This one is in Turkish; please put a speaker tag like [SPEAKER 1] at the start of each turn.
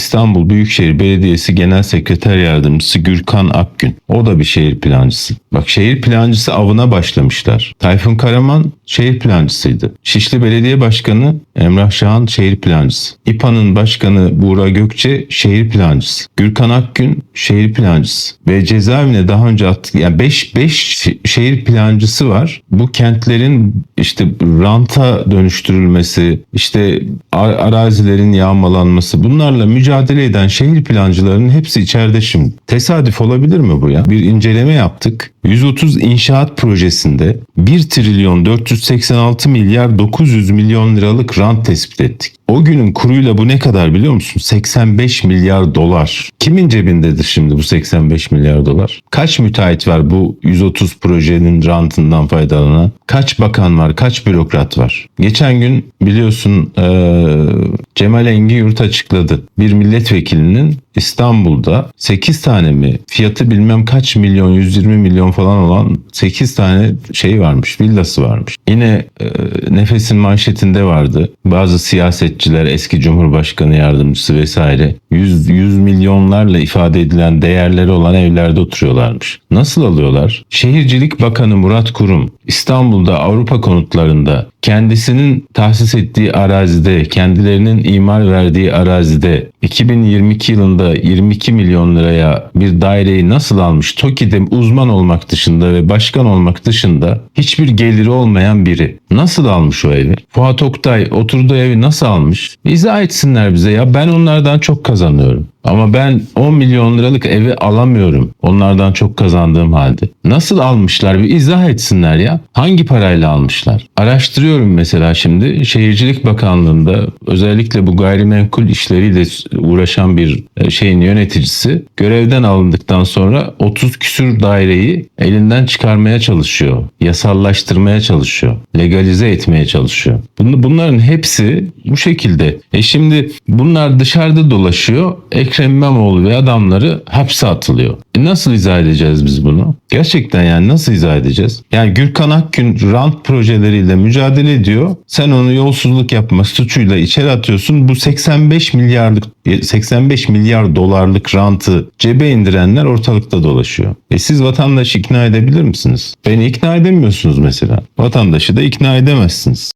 [SPEAKER 1] İstanbul Büyükşehir Belediyesi Genel Sekreter Yardımcısı Gürkan Akgün. O da bir şehir plancısı. Bak şehir plancısı avına başlamışlar. Tayfun Karaman şehir plancısıydı. Şişli Belediye Başkanı Emrah Şahan şehir plancısı. İPA'nın başkanı Buğra Gökçe şehir plancısı. Gürkan Akgün şehir plancısı. Ve cezaevine daha önce attık. Yani 5 5 şehir plancısı var. Bu kentlerin işte ranta dönüştürülmesi, işte ar- arazilerin yağmalanması bunlarla mücadele eden şehir plancılarının hepsi içeride şimdi. Tesadüf olabilir mi bu ya? Bir inceleme yaptık. 130 inşaat projesinde 1 trilyon 486 milyar 900 milyon liralık rant tespit ettik. O günün kuruyla bu ne kadar biliyor musun? 85 milyar dolar. Kimin cebindedir şimdi bu 85 milyar dolar? Kaç müteahhit var bu 130 projenin rantından faydalanan? Kaç bakan var? Kaç bürokrat var? Geçen gün biliyorsun eee, Cemal Engin Yurt açıkladı. Bir milletvekilinin İstanbul'da 8 tane mi fiyatı bilmem kaç milyon 120 milyon falan olan 8 tane şey varmış villası varmış. Yine e, Nefes'in manşetinde vardı. Bazı siyasetçiler eski Cumhurbaşkanı yardımcısı vesaire 100, 100 milyonlarla ifade edilen değerleri olan evlerde oturuyorlarmış. Nasıl alıyorlar? Şehircilik Bakanı Murat Kurum İstanbul'da Avrupa konutlarında kendisinin tahsis ettiği arazide, kendilerinin imar verdiği arazide 2022 yılında 22 milyon liraya bir daireyi nasıl almış? TOKİ'de uzman olmak dışında ve başkan olmak dışında hiçbir geliri olmayan biri. Nasıl almış o evi? Fuat Oktay oturduğu evi nasıl almış? İzah etsinler bize ya ben onlardan çok kazanıyorum. Ama ben 10 milyon liralık evi alamıyorum. Onlardan çok kazandığım halde. Nasıl almışlar bir izah etsinler ya. Hangi parayla almışlar? Araştırıyorum mesela şimdi. Şehircilik Bakanlığı'nda özellikle bu gayrimenkul işleriyle uğraşan bir e, şeyin yöneticisi görevden alındıktan sonra 30 küsür daireyi elinden çıkarmaya çalışıyor. Yasallaştırmaya çalışıyor. Legalize etmeye çalışıyor. Bun- Bunların hepsi bu şekilde. E şimdi bunlar dışarıda dolaşıyor. Ekrem İmamoğlu ve adamları hapse atılıyor. E nasıl izah edeceğiz biz bunu? Gerçekten yani nasıl izah edeceğiz? Yani Gürkan Akgün rant projeleriyle mücadele ediyor. Sen onu yolsuzluk yapma suçuyla içeri atıyorsun. Bu 85 milyarlık 85 milyar dolarlık rantı cebe indirenler ortalıkta dolaşıyor. E siz vatandaşı ikna edebilir misiniz? Beni ikna edemiyorsunuz mesela. Vatandaşı da ikna edemezsiniz.